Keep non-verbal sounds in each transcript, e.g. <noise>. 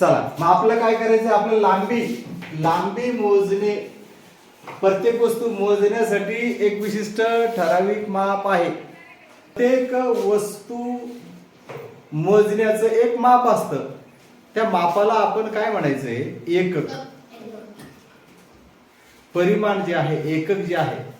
चला मग आपलं काय करायचं? आपलं लांबी लांबी मोजणे प्रत्येक वस्तू मोजण्यासाठी एक विशिष्ट ठराविक माप आहे. प्रत्येक वस्तू मोजण्याचं एक माप असतं. त्या मापाला आपण काय म्हणायचंय? एकक. परिमाण जे आहे एकक जे आहे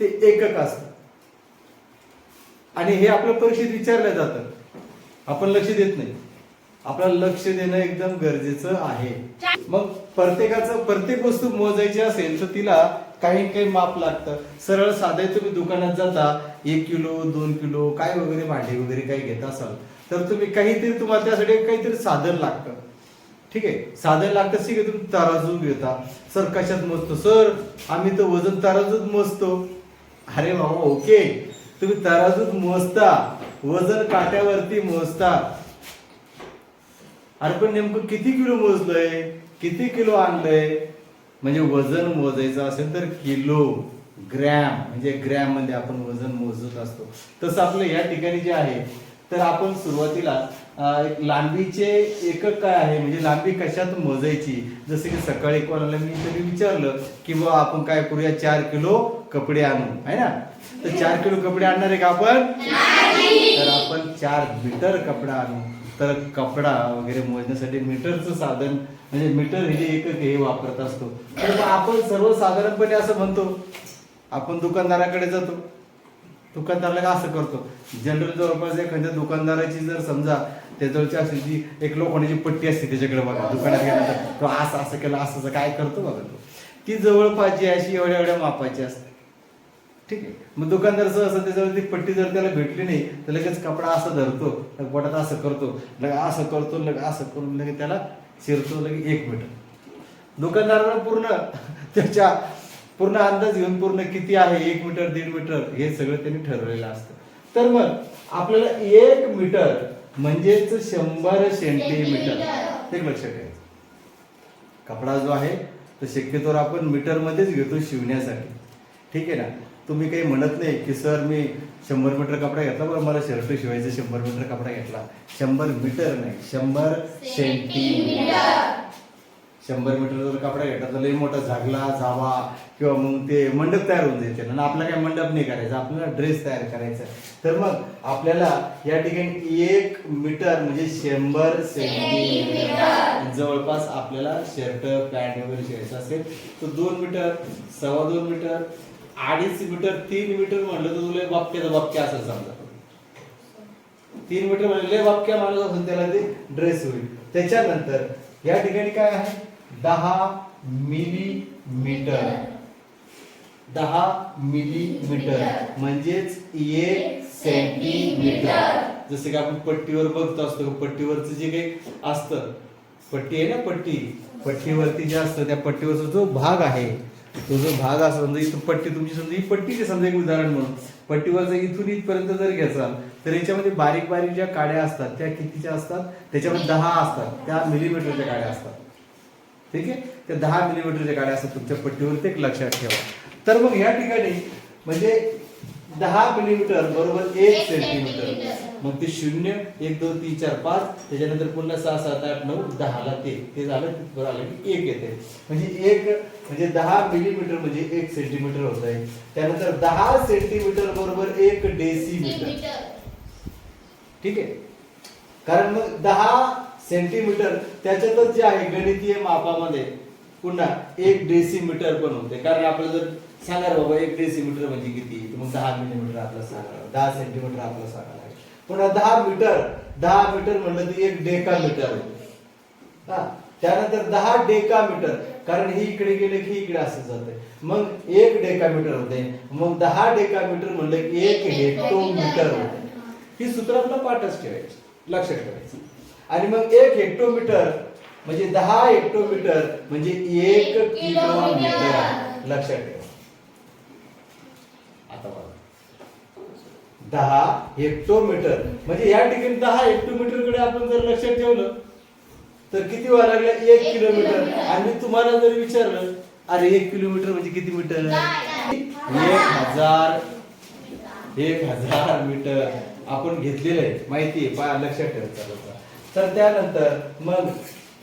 ते एकक असतं. आणि हे आपल्या परीक्षेत विचारलं जातं. आपण लक्ष देत नाही. आपल्याला लक्ष देणं एकदम गरजेचं आहे. मग प्रत्येकाचं प्रत्येक वस्तू मोजायची असेल तर तिला काही काही माप लागतं. सरळ साधे तुम्ही दुकानात जाता एक किलो दोन किलो काय वगैरे भांडी वगैरे काही घेत असाल तर तुम्ही काहीतरी तुम्हाला त्यासाठी काहीतरी साधन लागतं. ठीक आहे? साधन लागतं ठीक आहे तुम्ही तराजू घेता. सर कशात मोजतो? सर आम्ही तर वजन तराजूत मोजतो. अरे बाबा ओके. तुम्ही तराजूत मोजता. वजन काट्यावरती मोजता. अरे पण नेमकं किती किलो मोजलंय? किती किलो आणलंय? म्हणजे वजन मोजायचं असेल तर किलो ग्रॅम म्हणजे ग्रॅममध्ये आपण वजन मोजत असतो. तसं आपलं या ठिकाणी जे आहे तर आपण सुरुवातीला एक लांबीचे एकक काय आहे? म्हणजे लांबी कशात मोजायची? जसं की सकाळी कोणाला मी तरी विचारलं की बुवा आपण काय करूया? चार किलो कपडे आणू आहे ना? तर चार किलो कपडे आणणार आहे का आपण? तर आपण चार मीटर कपडा आणू. तर कपडा वगैरे मोजण्यासाठी मीटरचं साधन म्हणजे मीटर हे एकच हे वापरत असतो. तर मग आपण सर्वसाधारणपणे असं म्हणतो आपण दुकानदाराकडे जातो. दुकानदाराला का असं करतो? जनरल जवळपास एखाद्या दुकानदाराची जर समजा त्याजवळची असेल जी एक लोखंडाची पट्टी असते त्याच्याकडे बघा दुकानात गेल्यानंतर तो असं असं केलं असं असं काय करतो बघा तो. ती जवळपास जी अशी एवढ्या एवढ्या मापाची असते. ठीक आहे. मग दुकानदार असं त्याच्यावर ती पट्टी जर त्याला भेटली नाही तर लगेच कपडा असं धरतो लग पोटात असं करतो लग असं करतो लगे असं करून लगेच त्याला शिरतो लगे एक मीटर दुकानदाराला पूर्ण <laughs> त्याच्या पूर्ण अंदाज घेऊन पूर्ण किती आहे एक मीटर दीड मीटर हे सगळं त्यांनी ठरवलेलं असतं. तर मग आपल्याला एक मीटर म्हणजेच शंभर सेंटीमीटर. ते लक्षात घ्यायचं कपडा जो आहे तो शक्यतोवर आपण मीटरमध्येच घेतो शिवण्यासाठी. ठीक आहे ना? तुम्ही काही म्हणत नाही की सर मी शंभर मीटर कपडा घेतला बरं मला शर्ट शिवायचं शंभर मीटर कपडा घेतला. शंभर मीटर नाही शंभर सेंटीमीटर. शंभर मीटर जर कपडा घेतला तर लई मोठा झागला जावा किंवा मग ते मंडप तयार होऊन जायचे. आणि आपला काय मंडप नाही करायचा आपल्याला ड्रेस तयार करायचा. तर मग आपल्याला या ठिकाणी एक मीटर म्हणजे शंभर सेंटीमीटर. जवळपास आपल्याला शर्ट पॅन्ट वगैरे शिवायचं असेल तर दोन मीटर सव्वा दोन मीटर अडीच मीटर तीन मीटर म्हणलं तर तुला बापक्याचा बापक्या असं समजा. तीन मीटर म्हणजे लय वाक्य माणूस असून त्याला ते ड्रेस होईल. त्याच्यानंतर या ठिकाणी काय आहे? दहा मिलीमीटर दहा मिलीमीटर म्हणजेच एक सेंटीमीटर जसं की आपण पट्टीवर बघतो असतो पट्टीवरचं जे काही असतं पट्टी आहे ना पट्टी? पट्टीवरती जे असतं त्या पट्टीवरचा जो भाग आहे तो जो भाग असा समजा इथून पट्टी तुमची समजा ही पट्टी समजा एक उदाहरण म्हणून. पट्टीवरचं इथून इथपर्यंत जर घ्याचाल तर याच्यामध्ये बारीक बारीक ज्या काड्या असतात त्या कितीच्या असतात? त्याच्यामध्ये दहा असतात. त्या मिलीमीटरच्या काड्या असतात. ठीक आहे? त्या दहा मिलीमीटरच्या गाड्या असतात तुमच्या पट्टीवर ते एक लक्षात ठेवा. तर मग या ठिकाणी म्हणजे दहा मिलीमीटर बरोबर एक सेंटीमीटर. मग ते शून्य एक दोन तीन चार पाच त्याच्यानंतर पुन्हा सहा सात आठ नऊ दहाला ते ते झालं बरं आलं की एक येते. म्हणजे एक म्हणजे दहा मिलीमीटर म्हणजे एक सेंटीमीटर होत आहे त्यानंतर दहा सेंटीमीटर बरोबर एक डेसिमीटर. ठीक आहे? कारण मग दहा सेंटीमीटर त्याच्यातच जे आहे गणितीय मापामध्ये पुन्हा एक डेसिमीटर पण होते. कारण आपलं जर सांगा रे बाबा एक डेसिमीटर म्हणजे किती? तर मग दहा मिलीमीटर आपलं सांगा. दहा सेंटीमीटर आपलं सांगा पुन्हा दहा मीटर दहा मीटर म्हणलं तर एक डेका मीटर होते हा त्यानंतर दहा डेका मीटर कारण ही इकडे गेले की इकडे असं जाते मग एक डेका मीटर होते मग दहा डेका मीटर म्हणलं की एक हेक्टोमीटर होते ही सूत्र आपलं पाठच ठेवायची. लक्षात ठेवायचं. आणि मग एक हेक्टोमीटर म्हणजे दहा हेक्टोमीटर म्हणजे एक किलोमीटर लक्षात ठेवा. आता बघा. दहा हेक्टोमीटर म्हणजे या ठिकाणी दहा हेक्टोमीटरकडे आपण जर लक्षात ठेवलं तर किती व्हायला लागलं? एक किलोमीटर. आणि तुम्हाला जर विचारलं अरे एक किलोमीटर म्हणजे किती मीटर? एक हजार. एक हजार मीटर. आपण घेतलेलं आहे. माहिती आहे. लक्षात ठेवायचं तर त्यानंतर मग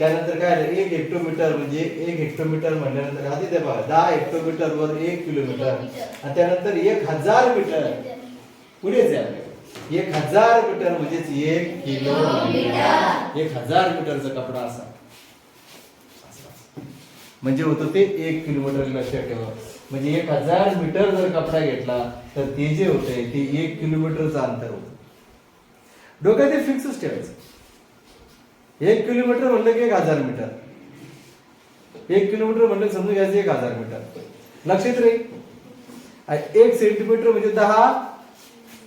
त्यानंतर काय आलं एक हेक्टोमीटर म्हणजे एक हेक्टोमीटर म्हणल्यानंतर आधी ते बघा दहा हेक्टोमीटर वर एक किलोमीटर आणि त्यानंतर एक हजार मीटर पुढेच आहे एक हजार मीटर म्हणजेच एक किलो एक हजार मीटरचा कपडा असा. म्हणजे होतं ते एक किलोमीटर लक्षात ठेवा म्हणजे एक हजार मीटर जर कपडा घेतला तर ते जे होते ते एक किलोमीटरचं अंतर होतं. डोक्यात ते फिक्सच ठेवायचं. एक किलोमीटर म्हणलं की एक हजार मीटर. एक किलोमीटर म्हणलं समजून घ्यायचं एक हजार मीटर. लक्षात रे एक सेंटीमीटर म्हणजे दहा.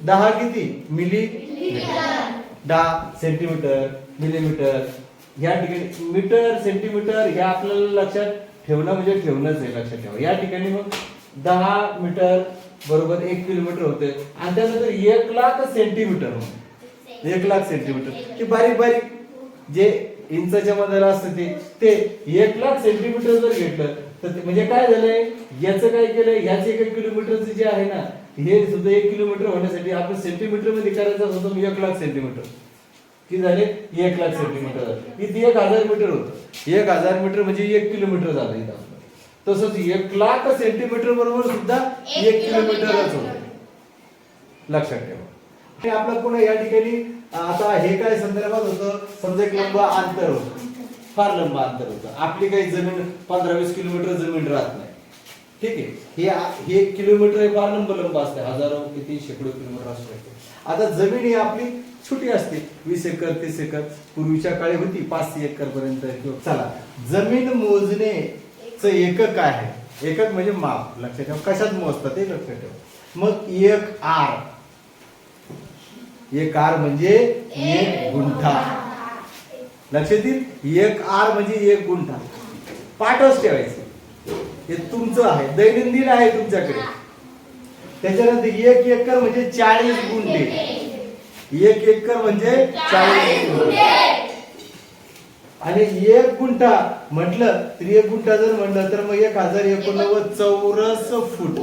दहा किती? मिली? दहा सेंटीमीटर मिलीमीटर या ठिकाणी मीटर सेंटीमीटर हे आपल्याला लक्षात ठेवणं म्हणजे ठेवणंच आहे लक्षात ठेवा. या ठिकाणी मग दहा मीटर बरोबर एक किलोमीटर होते आणि त्यानंतर एक लाख सेंटीमीटर एक लाख सेंटीमीटर की बारीक बारीक जे इंचाच्या मध्ये असतं ते ते एक लाख सेंटीमीटर जर घेतलं तर ते- म्हणजे काय झालंय? याचं काय केलंय? ह्याच एक किलोमीटरचं जे आहे ना हे सुद्धा एक किलोमीटर होण्यासाठी आपण सेंटीमीटरमध्ये करायचं होतं एक लाख सेंटीमीटर किती झाले? एक लाख सेंटीमीटर किती एक हजार मीटर होतं. एक हजार मीटर म्हणजे एक किलोमीटर झालं इथं तसंच एक लाख सेंटीमीटर बरोबर सुद्धा एक किलोमीटरच किलोमीटर. होतं. लक्षात ठेवा. आणि आपलं पुन्हा या ठिकाणी आता हे काय संदर्भात होतं? समजा एक लंब अंतर होतं. फार लंब अंतर होतं. आपली काही जमीन पंधरा वीस किलोमीटर जमीन राहत नाही. ठीक आहे? हे एक हे किलोमीटर हे फार लंब लंब असते. हजारो किती शेकडो किलोमीटर असू शकते. आता जमीन ही आपली छोटी असते. वीस एकर तीस एकर. पूर्वीच्या काळी होती. पाच एकर पर्यंत चला. जमीन मोजणे एकक आहे? एकक म्हणजे माप. लक्षात ठेवा. कशात मोजतात ते लक्षात ठेवा. मग एक आर. एक आर म्हणजे एक गुंठा. लक्षात येईल? एक आर म्हणजे एक गुंठा. पाठच ठेवायचं. हे तुमचं आहे. दैनंदिन आहे तुमच्याकडे. त्याच्यानंतर एक एकर म्हणजे चाळीस गुंठे. एक एकर म्हणजे चाळीस गुंठे. आणि एक गुंठा म्हटलं तर एक गुंठा जर म्हटलं तर मग एक हजार एकोणनव्वद चौरस फूट.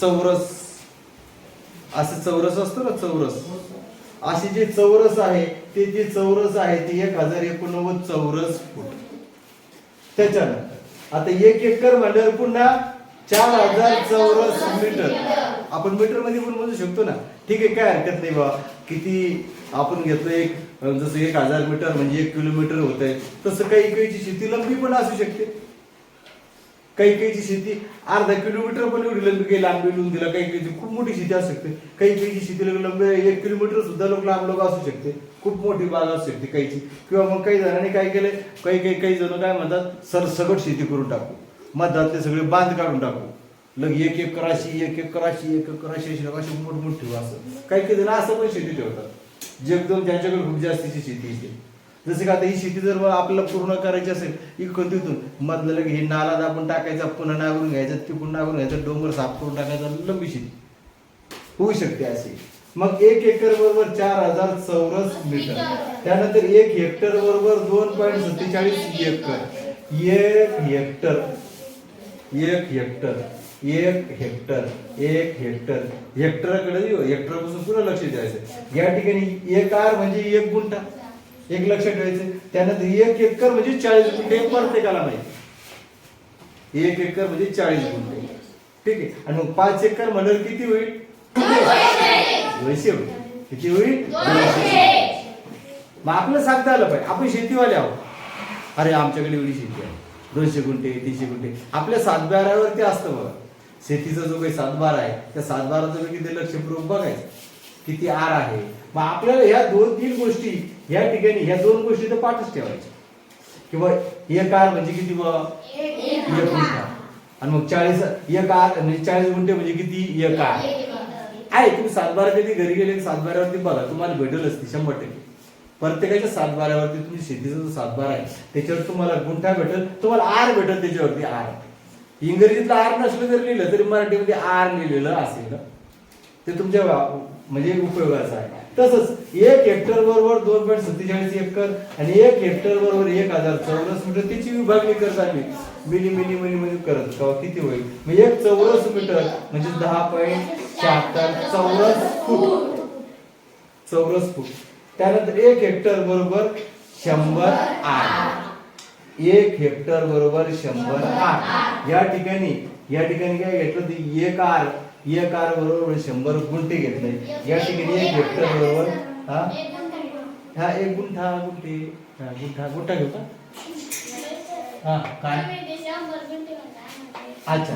चौरस असं चौरस असतो ना चौरस. असे जे चौरस आहे ते जे चौरस आहे ते एक हजार एकोणनव्वद चौरस फूट. त्याच्यानंतर आता एक एकर म्हणल्यावर पुन्हा चार हजार चौरस मीटर. आपण मीटरमध्ये पण मोजू शकतो ना. ठीक आहे काय हरकत नाही बा किती आपण घेतो एक जसं एक हजार मीटर म्हणजे एक किलोमीटर होत आहे तसं काही काहीची शेती लंबी पण असू शकते. काही काहीची शेती अर्धा किलोमीटर पण एवढी लंबी काही लांबी लिहून दिला काही काहीची खूप मोठी शेती असू शकते. काही काहीची शेती लंबी एक किलोमीटर सुद्धा लोक लांब लोक असू शकते. खूप मोठी बाग असू शकते काहीची किंवा मग काही जणांनी काय केलंय काही काही काही जण काय म्हणतात सरसकट शेती करून टाकू. मधातले सगळे बांध काढून टाकू. लग एक एक कराशी एक एक कराशी एक एक कराशी अशी अशी मोठमोठी ठेवू असं. काही काही जण असं पण शेती ठेवतात. जे एकदम ज्यांच्याकडे खूप जास्तीची शेती येते जसं का आता ही शेती जर आपल्याला पूर्ण करायची असेल इकडून तिथून मधलं लगे हे नाला दाबून टाकायचा पुन्हा नागरून घ्यायचा तिकडून नागरून घ्यायचा डोंगर साफ करून टाकायचा लंबी शेती. होऊ शकते अशी मग एक एकर बरोबर चार हजार चौरस मीटर. त्यानंतर एक हेक्टर बरोबर दोन पॉईंट सत्तेचाळीस एकर. एक हेक्टर एक हेक्टर एक हेक्टर एक हेक्टर. हेक्टरकडे हेक्टरपासून पुन्हा लक्ष द्यायचं. या ठिकाणी एक आर म्हणजे एक गुंठा. एक लक्ष ठेवायचं. त्यानंतर एक एकर म्हणजे चाळीस गुंठे प्रत्येकाला माहिती. एक एकर म्हणजे चाळीस गुंठे. ठीक आहे? आणि मग पाच एकर म्हणल्यावर किती होईल? दोनशे होईल. किती होईल? दोनशे. मग आपलं सांगता आलं पाहिजे. आपण शेतीवाले आहोत. अरे आमच्याकडे एवढी शेती आहे. दोनशे गुंठे तीनशे गुंठे. आपल्या सातबारावरती असतं बघा. शेतीचा जो काही सातबारा आहे त्या सातबाराचं मी किती लक्षपूर्वक बघायचं. किती आर आहे? मग आपल्याला ह्या दोन तीन गोष्टी ह्या ठिकाणी ह्या दोन गोष्टी तर पाठच ठेवायच्या. किंवा एक आर म्हणजे किती एक गुंठा. आणि मग चाळीस एक आर म्हणजे चाळीस गुंठे म्हणजे किती? एक आर. आहे तुम्ही सातबारा कधी घरी गेले सातबाऱ्यावरती बघा तुम्हाला भेटेलच ती शंभर टक्के. प्रत्येकाच्या सातबाऱ्यावरती तुम्ही शेतीचा जो सातबारा आहे त्याच्यावर तुम्हाला गुंठा भेटेल तुम्हाला आर भेटेल त्याच्यावरती आर. इंग्रजीतलं आर नसलं जर लिहिलं तरी मराठीमध्ये आर लिहिलेलं असेल. ते तुमच्या म्हणजे उपयोगाचा आहे. तसंच एक हेक्टर बरोबर दोन पॉईंट सत्तेचाळीस एकर आणि एक हेक्टर बरोबर एक हजार चौरस मीटर त्याची विभागणी करत आम्ही. मिनी मिनी मिनी मिनी करत. तेव्हा किती होईल? म्हणजे एक चौरस मीटर म्हणजे दहा पॉईंट शहात्तर चौरस फूट. चौरस फूट. त्यानंतर एक हेक्टर बरोबर शंभर आठ. एक हेक्टर बरोबर शंभर आठ. या ठिकाणी या ठिकाणी काय घेतलं एक आर. एक आर बरोबर शंभर गुंठे घेतले या ठिकाणी एक हेक्टर बरोबर हा? हा एक गुंठा गुंठे हा, गुंठा गुंठा घेऊ का? हा काय? अच्छा.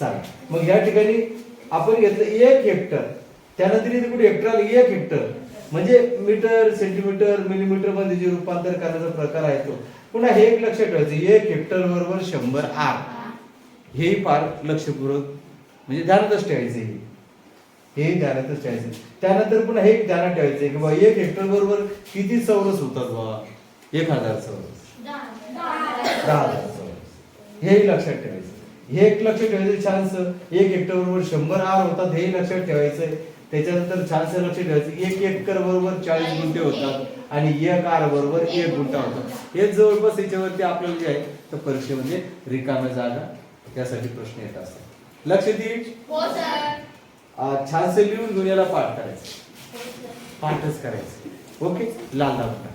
चालेल. मग या ठिकाणी आपण घेतलं एक हेक्टर त्यानंतर इथे कुठे हेक्टर आलं? एक हेक्टर म्हणजे मीटर सेंटीमीटर मिलीमीटरमध्ये जे रूपांतर करण्याचा प्रकार आहे तो. पुन्हा हे एक लक्षात ठेवायचं. एक हेक्टर बरोबर शंभर आर हे फार लक्षपूर्वक म्हणजे ध्यानातच ठेवायचं हे. हे ध्यानातच ठेवायचं. त्यानंतर पुन्हा हे एक ध्यानात ठेवायचं की बाबा एक हेक्टर बरोबर किती चौरस होतात बाबा एक हजार चौरस. दहा हजार चौरस. हे लक्षात ठेवायचं. हे एक लक्षात ठेवायचं छानसं एक हेक्टर बरोबर शंभर आर होतात हे लक्षात ठेवायचं त्याच्यानंतर छानसं लक्षात ठेवायचं एक एकर बरोबर चाळीस गुंठे होतात आणि एक आर बरोबर एक गुंठा होतात. हे जवळपास याच्यावरती आपल्याला जे आहे तर परीक्षेमध्ये रिकाम्या जागा त्यासाठी प्रश्न येत असतात. लक्षात येईल छानसं लिहून घेऊन याला पाठ करायचं. पाठच करायचं. ओके? लाल दाखवा